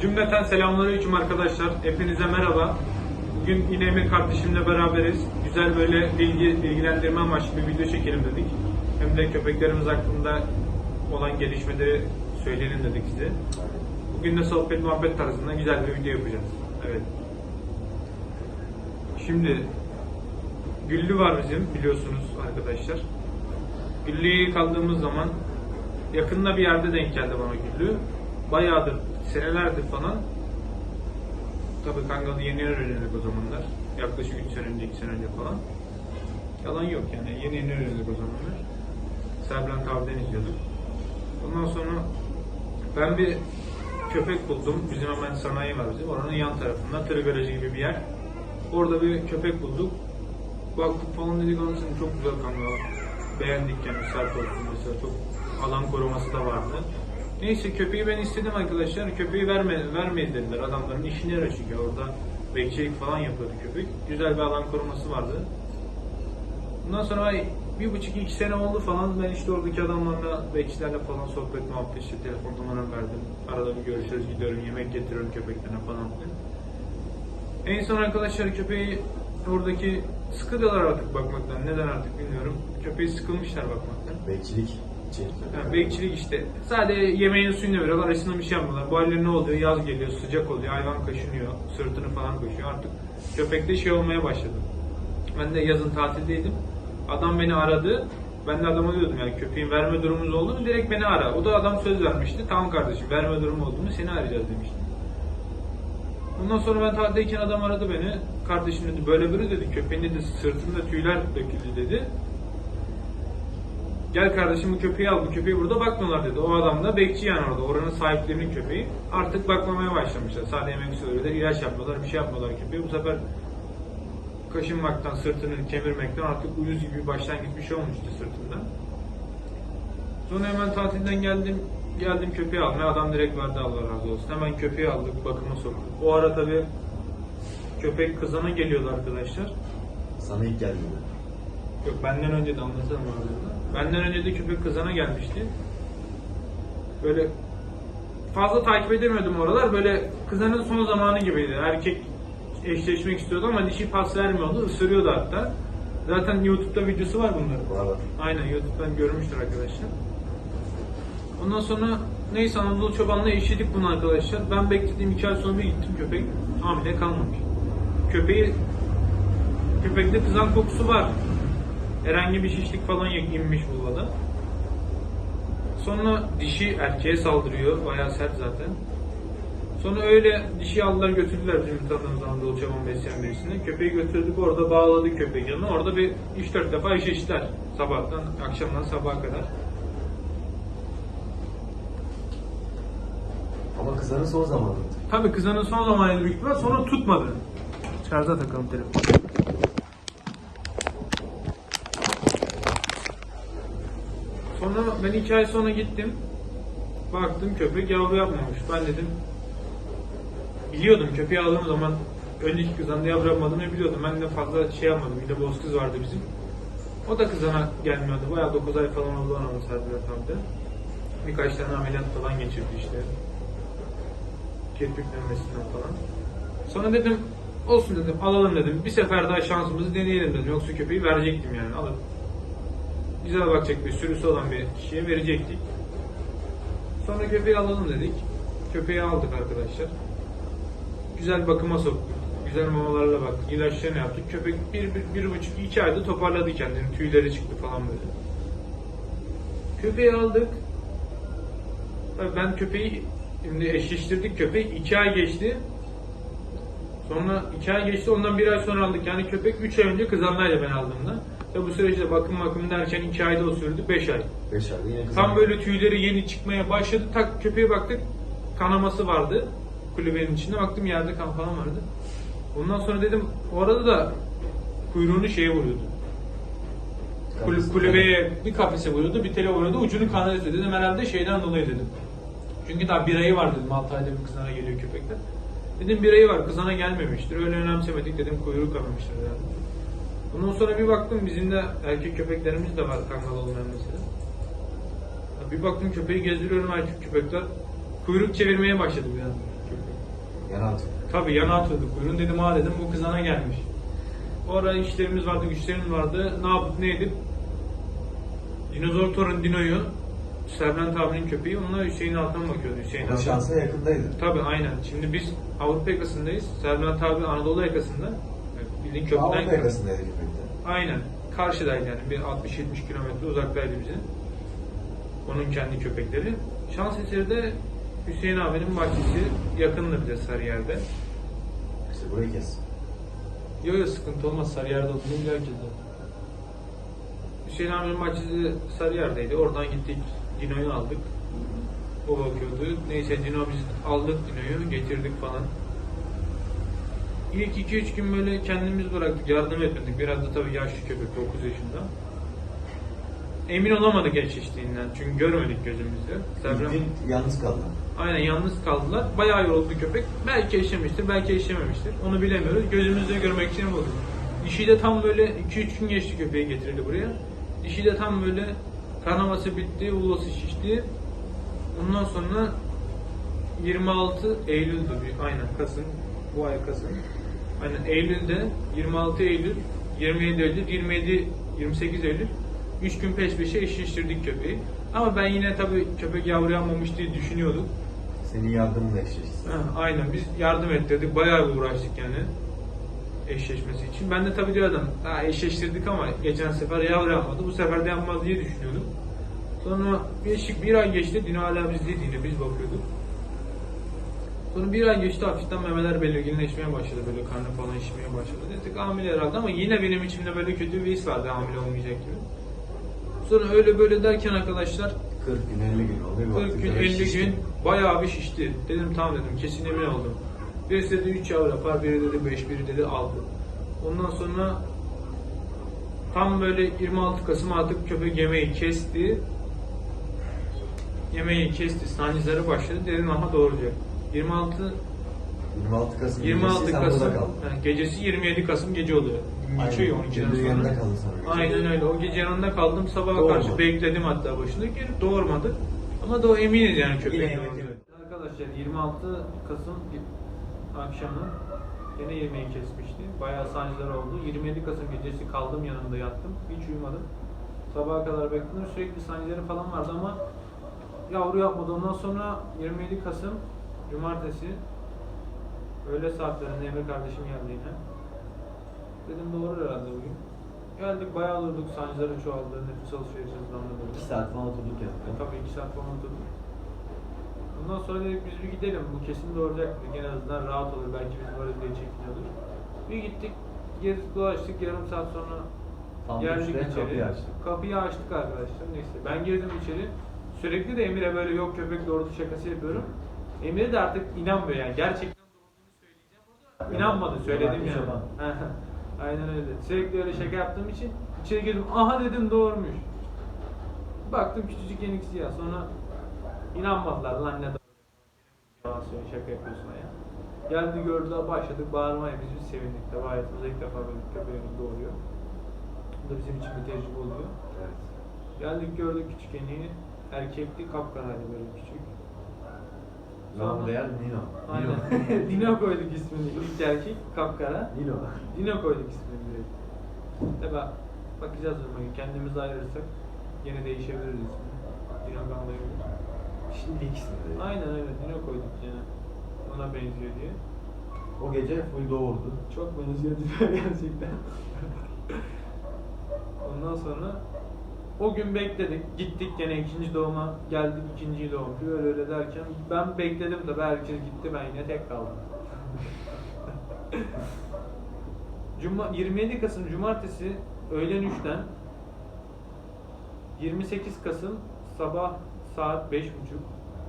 Cümleten selamünaleyküm arkadaşlar. Hepinize merhaba. Bugün yine Emir kardeşimle beraberiz. Güzel böyle bilgi, bilgilendirme amaçlı bir video çekelim dedik. Hem de köpeklerimiz hakkında olan gelişmeleri söyleyelim dedik size. Bugün de sohbet muhabbet tarzında güzel bir video yapacağız. Evet. Şimdi Güllü var bizim biliyorsunuz arkadaşlar. Güllü'ye kaldığımız zaman yakında bir yerde denk geldi bana Güllü. Bayağıdır, senelerdir falan. Tabii Kangalı yeni öğreniyorduk o zamanlar. Yaklaşık 3 sene önce, 2 sene önce falan. Yalan yok yani yeni yeni öğreniyorduk o zamanlar. Serbülent abiden izliyorduk. Ondan sonra ben bir köpek buldum. Bizim hemen sanayi var bizim. Oranın yan tarafında tır garajı gibi bir yer. Orada bir köpek bulduk. Baktık falan dedik anasını çok güzel kanka. Beğendik yani sert olsun mesela çok alan koruması da vardı. Neyse köpeği ben istedim arkadaşlar. Köpeği verme, vermeyin dediler. Adamların işine yarıyor çünkü orada bekçilik falan yapıyordu köpek. Güzel bir alan koruması vardı. Bundan sonra bir buçuk iki sene oldu falan ben işte oradaki adamlarla bekçilerle falan sohbet muhabbet işte telefon numaramı verdim. Arada bir görüşürüz gidiyorum yemek getiriyorum köpeklerine falan filan. En son arkadaşlar köpeği oradaki sıkılıyorlar artık bakmaktan. Neden artık bilmiyorum. Köpeği sıkılmışlar bakmaktan. Bekçilik için. Yani bekçilik işte. Sadece yemeğini suyunu veriyorlar. Arasında bir şey yapmıyorlar. Bu halde ne oluyor? Yaz geliyor, sıcak oluyor. Hayvan kaşınıyor. Sırtını falan koşuyor. Artık köpekte şey olmaya başladı. Ben de yazın tatildeydim. Adam beni aradı. Ben de adama diyordum yani köpeğin verme durumumuz oldu mu direkt beni ara. O da adam söz vermişti. Tamam kardeşim verme durumu oldu seni arayacağız demişti. Ondan sonra ben tatildeyken adam aradı beni. Kardeşim dedi böyle böyle dedi köpeğin dedi sırtında tüyler döküldü dedi. Gel kardeşim bu köpeği al. Bu köpeği burada bakmıyorlar dedi. O adam da bekçi yani orada. Oranın sahiplerinin köpeği. Artık bakmamaya başlamışlar. Sadece yemek söylüyorlar. ilaç yapmıyorlar. Bir şey yapmıyorlar köpeği. Bu sefer kaşınmaktan, sırtını kemirmekten artık uyuz gibi bir başlangıç bir şey olmuştu sırtında. Sonra hemen tatilden geldim. Geldim köpeği almaya. Adam direkt verdi Allah razı olsun. Hemen köpeği aldık. Bakıma soktuk. O ara tabii köpek kızana geliyordu arkadaşlar. Sana ilk geldiğinde. Yok benden önce de anlatalım abi. Benden önce de köpek kızana gelmişti. Böyle fazla takip edemiyordum oralar. Böyle kızanın son zamanı gibiydi. Erkek eşleşmek istiyordu ama dişi pas vermiyordu. Isırıyordu hatta. Zaten YouTube'da videosu var bunların. Var. Aynen YouTube'dan görmüştür arkadaşlar. Ondan sonra neyse Anadolu Çoban'la eşledik bunu arkadaşlar. Ben beklediğim iki ay sonra bir gittim köpek hamile kalmamış. Köpeği köpekte kızan kokusu var. Herhangi bir şişlik falan inmiş bulvada. Sonra dişi erkeğe saldırıyor. Bayağı sert zaten. Sonra öyle dişi aldılar götürdüler bizim tanıdığımız Anadolu Çoban besleyen birisine. Köpeği götürdük orada bağladık köpeği yanına. Orada bir 3-4 defa eşleştiler. Sabahtan akşamdan sabaha kadar. Ama kızların son zamanı. Tabii kızanın son zamanıydı büyük ihtimal. Sonra tutmadı. Şarja takalım telefonu. Sonra ben iki ay sonra gittim. Baktım köpek yavru yapmamış. Ben dedim biliyordum köpeği aldığım zaman önceki kızanda yavru yapmadığını biliyordum. Ben de fazla şey yapmadım. Bir de boz kız vardı bizim. O da kızana gelmiyordu. Bayağı 9 ay falan oldu ona sardılar tabii. Birkaç tane ameliyat falan geçirdi işte. Kirpiklenmesinden falan. Sonra dedim olsun dedim alalım dedim. Bir sefer daha şansımızı deneyelim dedim. Yoksa köpeği verecektim yani alıp. Güzel bakacak bir sürüsü olan bir kişiye verecektik. Sonra köpeği alalım dedik. Köpeği aldık arkadaşlar. Güzel bakıma soktuk. Güzel mamalarla baktık. İlaçlarını yaptık. Köpek bir, bir, bir buçuk, iki ayda toparladı kendini. Tüyleri çıktı falan böyle. Köpeği aldık. Ben köpeği şimdi eşleştirdik köpeği. iki ay geçti. Sonra iki ay geçti ondan bir ay sonra aldık. Yani köpek üç ay önce kızanlaydı ben aldığımda. Ve bu süreçte bakım bakım derken iki ayda o sürdü. Beş ay. 5 ayda yine. Tam böyle tüyleri yeni çıkmaya başladı. Tak köpeğe baktık. Kanaması vardı. Kulübenin içinde baktım yerde kan falan vardı. Ondan sonra dedim o arada da kuyruğunu şeye vuruyordu. Kul- kulübeye bir kafese vuruyordu, bir tele vuruyordu. Ucunu kanalize dedim herhalde şeyden dolayı dedim. Çünkü daha bir ayı var dedim. 6 ayda bir kızana geliyor köpekler. Dedim bir ayı var kızana gelmemiştir. Öyle önemsemedik dedim kuyruğu kanamıştır herhalde. Ondan sonra bir baktım bizim de erkek köpeklerimiz de var kangal olmayan mesela. Bir baktım köpeği gezdiriyorum erkek köpekler. Kuyruk çevirmeye başladı bir anda. Yana atıyor. Tabii yana atıyorduk kuyruğunu. Dedim ha dedim bu kızana gelmiş. Orada işlerimiz vardı, güçlerimiz vardı. Ne yapıp ne edip Dinozor Torun Dino'yu Serbent abinin köpeği onunla Hüseyin Altan bakıyordu. Hüseyin O Altan. şansa yakındaydı. Tabii aynen. Şimdi biz Avrupa yakasındayız. Serbent abi Anadolu yakasında. Bildiğin köprüden köpekte. Aynen. Karşıdaydı yani. Bir 60-70 kilometre uzaktaydı bize. Onun kendi köpekleri. Şans eseri de Hüseyin abinin bahçesi yakındı bize Sarıyer'de. İşte burayı kes. Yok yok sıkıntı olmaz. Sarıyer'de oturuyor herkese. Hüseyin abinin bahçesi Sarıyer'deydi. Oradan gittik. Dino'yu aldık. O bakıyordu. Neyse Dino biz aldık Dino'yu. Getirdik falan. İlk 2-3 gün böyle kendimiz bıraktık. Yardım etmedik. Biraz da tabii yaşlı köpek 9 yaşında. Emin olamadık eşleştiğinden. Çünkü görmedik gözümüzle. Serkan- Gittin yalnız kaldın. Aynen yalnız kaldılar. Bayağı yoruldu köpek. Belki eşlemiştir, belki eşlememiştir. Onu bilemiyoruz. Gözümüzle görmek için bulduk. Dişi de tam böyle 2-3 gün geçti köpeği getirildi buraya. Dişi de tam böyle kanaması bitti, ulası şişti. Ondan sonra 26 Eylül'dü bir aynen Kasım bu ay Kasım. Aynen Eylül'de 26 Eylül, 27 Eylül, 27 28 Eylül 3 gün peş peşe eşleştirdik köpeği. Ama ben yine tabii köpek yavru yapmamış diye düşünüyordum. Senin yardımınla eşleşti. Ha, aynen biz yardım ettirdik. Bayağı bir uğraştık yani eşleşmesi için. Ben de tabii diyordum ha, eşleştirdik ama geçen sefer yavru yapmadı. Bu sefer de yapmaz diye düşünüyordum. Sonra bir, bir ay geçti. Dino hala bizdeydi yine biz bakıyorduk. Sonra bir ay geçti hafiften memeler belirginleşmeye başladı. Böyle karnı falan şişmeye başladı. Dedik hamile herhalde ama yine benim içimde böyle kötü bir his vardı hamile olmayacak gibi. Sonra öyle böyle derken arkadaşlar 40 gün 50 gün oldu. Bir 40 baktık gün köpek 50 şişti. gün bayağı bir şişti. Dedim tamam dedim kesin emin oldum. Birisi dedi 3 yavru yapar, biri dedi 5, biri dedi 6. Ondan sonra tam böyle 26 Kasım artık köpek yemeği kesti. Yemeği kesti, sancıları başladı. Dedim aha doğuracak. 26 26 Kasım 26 gecesi sen Kasım burada kaldın. yani gecesi 27 Kasım gece oluyor. Geçiyor Aynen. 12'den Gündüz sonra. yanında kaldın sonra. Aynen öyle. O gece yanında kaldım. Sabaha karşı bekledim hatta başında. Geri doğurmadı. Ama da o eminiz yani köpek. Yine doğuracak. eminiz. Arkadaşlar 26 Kasım akşamı yine yemeği kesmişti. Bayağı sancılar oldu. 27 Kasım gecesi kaldım yanında yattım. Hiç uyumadım. Sabaha kadar bekledim. Sürekli sancıları falan vardı ama yavru yapmadı. Ondan sonra 27 Kasım Cumartesi öğle saatlerinde Emre kardeşim geldi yine. Dedim doğru herhalde bugün. Geldik bayağı durduk. Sancıları çoğaldı. Nefes alışverişi hızlandı. 2 saat falan oturduk ya. E, tabii 2 saat falan oturduk. Ondan sonra dedik biz bir gidelim. Bu kesin doğuracak dedik. En azından rahat olur. Belki biz varız diye çekiniyordur. Bir gittik. Gezdik dolaştık. Yarım saat sonra Tam geldik içeri. kapıyı açtık. Kapıyı açtık arkadaşlar. Neyse ben girdim içeri. Sürekli de Emir'e böyle yok köpek doğurdu şakası yapıyorum. Emir de artık inanmıyor yani. Gerçekten doğurduğunu söyleyeceğim. O da inanmadı. Söyledim yani. Aynen öyle. Sürekli öyle şaka yaptığım için içeri girdim. Aha dedim doğurmuş. Baktım küçücük yenik siyah. Sonra inanmadılar lan ne doğru. Yalan söylüyor şaka yapıyorsun ya. Geldi gördü başladık bağırmaya biz biz sevindik tabi hayatımızda ilk defa böyle köpeğimiz doğuruyor. Bu da bizim için bir tecrübe oluyor. Evet. Geldik gördük küçük eniği. Erkekti kapkaraydı böyle küçük. Namı değer Nino. Aynen. Nino. Dino koyduk ismini. İlk erkek kapkara. Nino. Dino koyduk ismini direkt. Tabi bakacağız duruma. Kendimiz ayırırsak yine değişebiliriz ismini. Dino kalmayabilir. Şimdi ikisini de. Aynen öyle. Dino koyduk yine. Ona benziyor diye. O gece full doğurdu. Çok benziyor diyor gerçekten. Ondan sonra o gün bekledik. Gittik gene ikinci doğuma geldik ikinci doğum. Öyle öyle derken ben bekledim tabi herkes gitti ben yine tek kaldım. Cuma, 27 Kasım Cumartesi öğlen 3'ten 28 Kasım sabah saat 5.30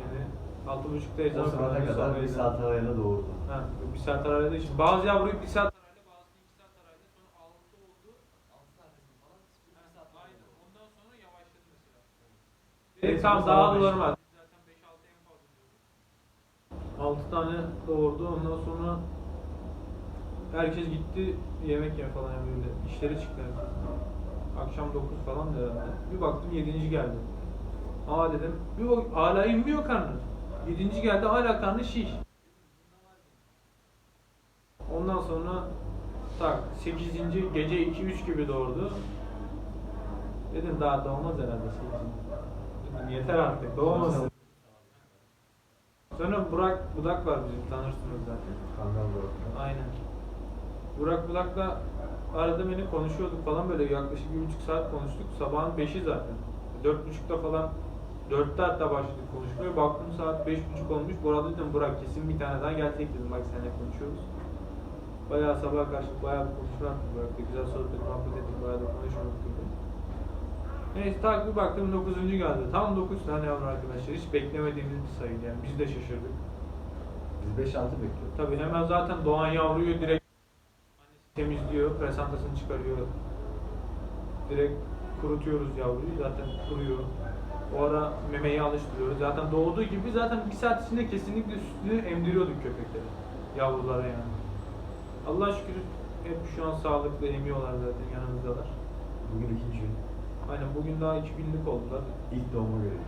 yani 6.30'da ezan O okundu, kadar bir saat arayla doğurdu. Ha, bir saat arayla için bazı yavruyu bir saat arayla bazısını iki saat arayla sonra altı oldu. Altı tanesini falan bir saat Aynen. Ondan sonra yavaşladı mesela. Evet, tam daha beş. normal. Zaten 5-6 en fazla diyordu. 6 tane doğurdu. Ondan sonra herkes gitti yemek yeme falan yani böyle. İşleri çıktı herkes. Akşam 9 falan da herhalde. Bir baktım 7. geldi. Aa dedim. Bir bak hala inmiyor karnı. 7. geldi hala karnı şiş. Ondan sonra tak 8. gece 2-3 gibi doğurdu. Dedim daha doğmaz herhalde 8. Dedim yeter artık doğmasın. Sonra Burak Budak var bizim tanırsınız zaten. Kangal Burak. Aynen. Burak Budak'la arada beni konuşuyorduk falan böyle yaklaşık bir buçuk saat konuştuk. Sabahın beşi zaten. Dört buçukta falan dörtte hatta başladık konuşmaya. Baktım saat beş buçuk olmuş. Bu arada dedim Burak kesin bir tane daha gelecek dedim. Bak seninle konuşuyoruz. Bayağı sabah karşı bayağı bir konuşma yaptık Burak'la. Güzel sohbet muhabbet ettik. Bayağı da konuşmadık. Neyse tak bir baktım 9. geldi. Tam 9 tane yavru arkadaşlar. Hiç beklemediğimiz bir sayıydı yani. Biz de şaşırdık. Biz 5-6 bekliyorduk. Tabii hemen zaten doğan yavruyu direkt temizliyor, presantasını çıkarıyor. Direkt kurutuyoruz yavruyu, zaten kuruyor. O ara memeyi alıştırıyoruz. Zaten doğduğu gibi zaten bir saat içinde kesinlikle sütünü emdiriyorduk köpekleri. Yavrulara yani. Allah şükür hep şu an sağlıklı emiyorlar zaten yanımızdalar. Bugün ikinci gün. Aynen bugün daha iki günlük oldular. İlk doğuma göre.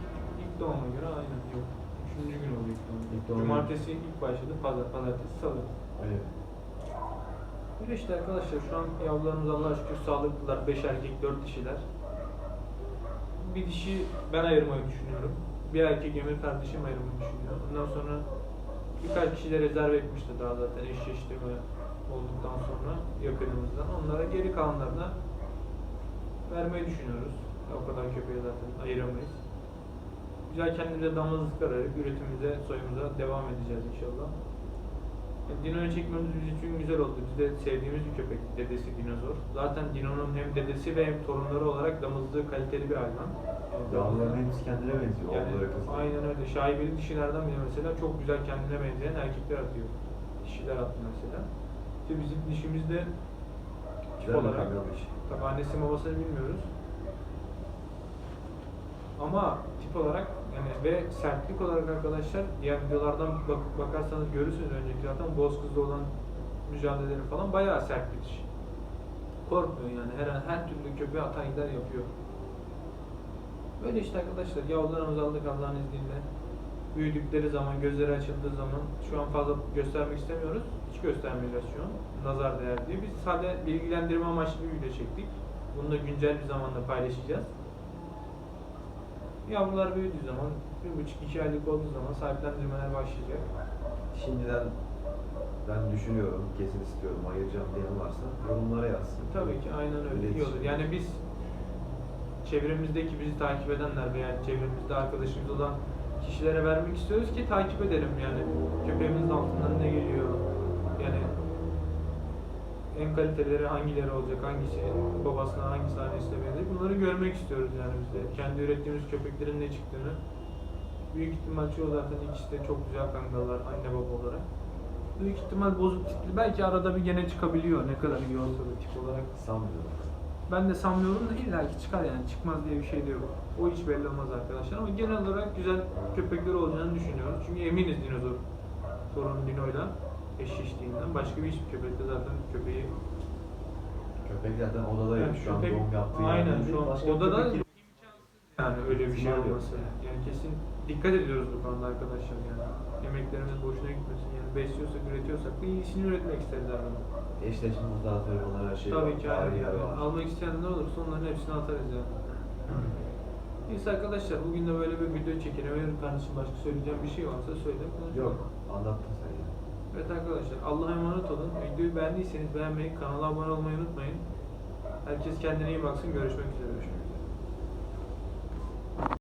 İlk doğuma göre aynen yok. Üçüncü gün oldu ilk doğum. İlk doğum- Cumartesi ilk başladı, pazar, pazartesi, salı. Aynen. Öyle işte arkadaşlar şu an yavrularımız Allah'a şükür sağlıklılar. 5 erkek 4 dişiler. Bir dişi ben ayırmayı düşünüyorum. Bir erkek Emir kardeşim ayırmayı düşünüyor. Ondan sonra birkaç kişi de rezerv etmişti daha zaten eşleştirme olduktan sonra yakınımızdan. Onlara geri kalanlarına vermeyi düşünüyoruz. O kadar köpeği zaten ayıramayız. Güzel kendimize damızlık arayarak üretimimize, soyumuza devam edeceğiz inşallah. Dino'yu çekmemiz bizim için güzel oldu. Biz de sevdiğimiz bir köpek, dedesi dinozor. Zaten Dino'nun hem dedesi ve hem torunları olarak damızlığı kaliteli bir hayvan. Yavruların hepsi kendine benziyor. yani, aynen öyle. Şaibeli dişilerden bile mesela çok güzel kendine benzeyen erkekler atıyor. Dişiler attı mesela. İşte bizim dişimiz de tip olarak. Tabii annesi babasını bilmiyoruz. Ama tip olarak yani ve sertlik olarak arkadaşlar diğer videolardan bak, bakarsanız görürsünüz önceki zaten boz kızla olan mücadeleleri falan bayağı sert bir diş. Korkmuyor yani her an her türlü köpeğe atar gider yapıyor. Böyle işte arkadaşlar yavrularımızı aldık Allah'ın izniyle. Büyüdükleri zaman, gözleri açıldığı zaman şu an fazla göstermek istemiyoruz. Hiç göstermeyeceğiz şu an. Nazar değer diye. Biz sadece bilgilendirme amaçlı bir video çektik. Bunu da güncel bir zamanda paylaşacağız. Yavrular büyüdüğü zaman, bir buçuk iki aylık olduğu zaman sahiplendirmeler başlayacak. Şimdiden ben düşünüyorum, kesin istiyorum, ayıracağım diyen varsa yorumlara yazsın. Tabii ki aynen öyle iyi olur. Yani biz çevremizdeki bizi takip edenler veya çevremizde arkadaşımız olan kişilere vermek istiyoruz ki takip edelim yani köpeğimizin altından ne geliyor yani en kaliteleri hangileri olacak, hangisi babasına, hangisi annesine benziyor bunları görmek istiyoruz yani biz de. Kendi ürettiğimiz köpeklerin ne çıktığını. Büyük ihtimal çoğu zaten ikisi de çok güzel kangalar anne baba olarak. Büyük ihtimal bozuk tipli belki arada bir gene çıkabiliyor ne kadar iyi olsa da tip olarak. Sanmıyorum. Ben de sanmıyorum da illa ki çıkar yani çıkmaz diye bir şey de yok. O hiç belli olmaz arkadaşlar ama genel olarak güzel köpekler olacağını düşünüyoruz. Çünkü eminiz dinozor torun Dino'yla eşleştiğinden. Başka bir hiçbir köpekte zaten köpeği Köpek zaten odadaydı. Yani şu an köpek- doğum yaptığı Aynen şu an başka odada köpek yani öyle bir şey olması. Yani kesin dikkat ediyoruz bu konuda arkadaşlar yani. Emeklerimiz boşuna gitmesin besliyorsak, üretiyorsak da iyisini üretmek isteriz her zaman. Eşleşmemizde atarım onlar her şey Tabii ki aynen. yer var. Almak isteyenler olursa onların hepsini atarız yani. Neyse arkadaşlar bugün de böyle bir video çekelim. Eğer kardeşim başka söyleyeceğim bir şey varsa söyle. konuşalım. Yok, anlattın sen ya. Evet arkadaşlar Allah'a emanet olun. Videoyu beğendiyseniz beğenmeyi, kanala abone olmayı unutmayın. Herkes kendine iyi baksın. Görüşmek üzere. Görüşmek üzere.